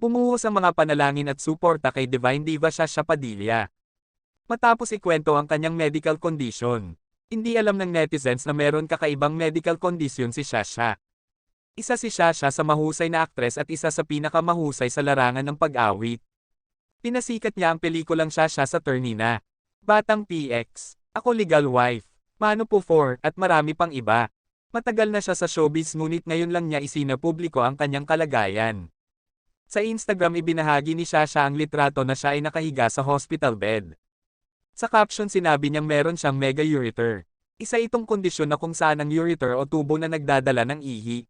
Bumuhos ang mga panalangin at suporta kay Divine Diva Shasha Padilla. Matapos ikwento ang kanyang medical condition, hindi alam ng netizens na meron kakaibang medical condition si Shasha. Isa si Shasha sa mahusay na aktres at isa sa pinakamahusay sa larangan ng pag-awit. Pinasikat niya ang pelikulang Shasha sa Ternina, Batang PX, Ako Legal Wife, Mano po 4 at marami pang iba. Matagal na siya sa showbiz ngunit ngayon lang niya isinapubliko ang kanyang kalagayan. Sa Instagram ibinahagi ni Shasha ang litrato na siya ay nakahiga sa hospital bed. Sa caption sinabi niyang meron siyang mega ureter. Isa itong kondisyon na kung saan ang ureter o tubo na nagdadala ng ihi.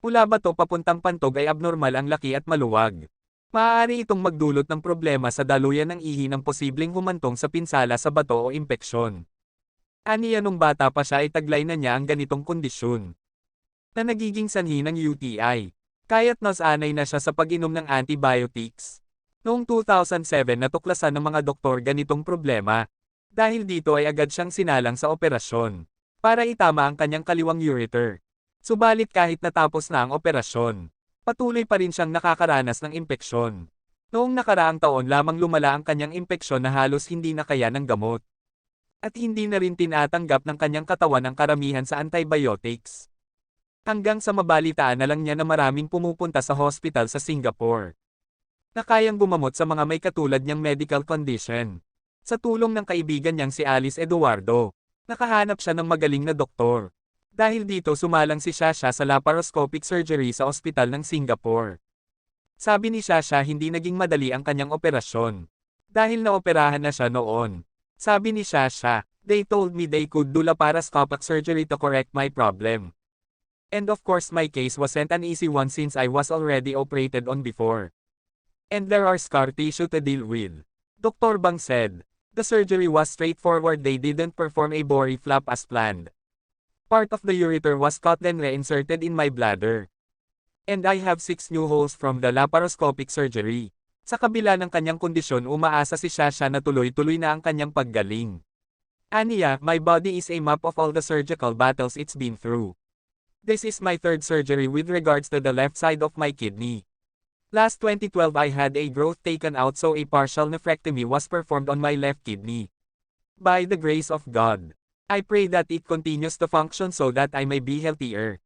Mula bato papuntang pantog ay abnormal ang laki at maluwag. Maaari itong magdulot ng problema sa daluyan ng ihi ng posibleng humantong sa pinsala sa bato o impeksyon. Aniya nung bata pa siya ay taglay na niya ang ganitong kondisyon. Na nagiging sanhi ng UTI. Kaya't nasanay na siya sa pag-inom ng antibiotics. Noong 2007 natuklasan ng mga doktor ganitong problema. Dahil dito ay agad siyang sinalang sa operasyon. Para itama ang kanyang kaliwang ureter. Subalit kahit natapos na ang operasyon, patuloy pa rin siyang nakakaranas ng impeksyon. Noong nakaraang taon lamang lumala ang kanyang impeksyon na halos hindi na kaya ng gamot. At hindi na rin tinatanggap ng kanyang katawan ang karamihan sa antibiotics. Hanggang sa mabalitaan na lang niya na maraming pumupunta sa hospital sa Singapore. Na kayang gumamot sa mga may katulad niyang medical condition. Sa tulong ng kaibigan niyang si Alice Eduardo, nakahanap siya ng magaling na doktor. Dahil dito sumalang si Shasha sa laparoscopic surgery sa ospital ng Singapore. Sabi ni Shasha hindi naging madali ang kanyang operasyon. Dahil naoperahan na siya noon. Sabi ni Shasha, they told me they could do laparoscopic surgery to correct my problem. And of course my case wasn't an easy one since I was already operated on before. And there are scar tissue to deal with. Dr. Bang said, the surgery was straightforward they didn't perform a bori flap as planned. Part of the ureter was cut then reinserted in my bladder. And I have six new holes from the laparoscopic surgery. Sa kabila ng kanyang kondisyon umaasa si Shasha na tuloy-tuloy na ang kanyang paggaling. Aniya, my body is a map of all the surgical battles it's been through. This is my third surgery with regards to the left side of my kidney. Last 2012 I had a growth taken out so a partial nephrectomy was performed on my left kidney. By the grace of God. I pray that it continues to function so that I may be healthier.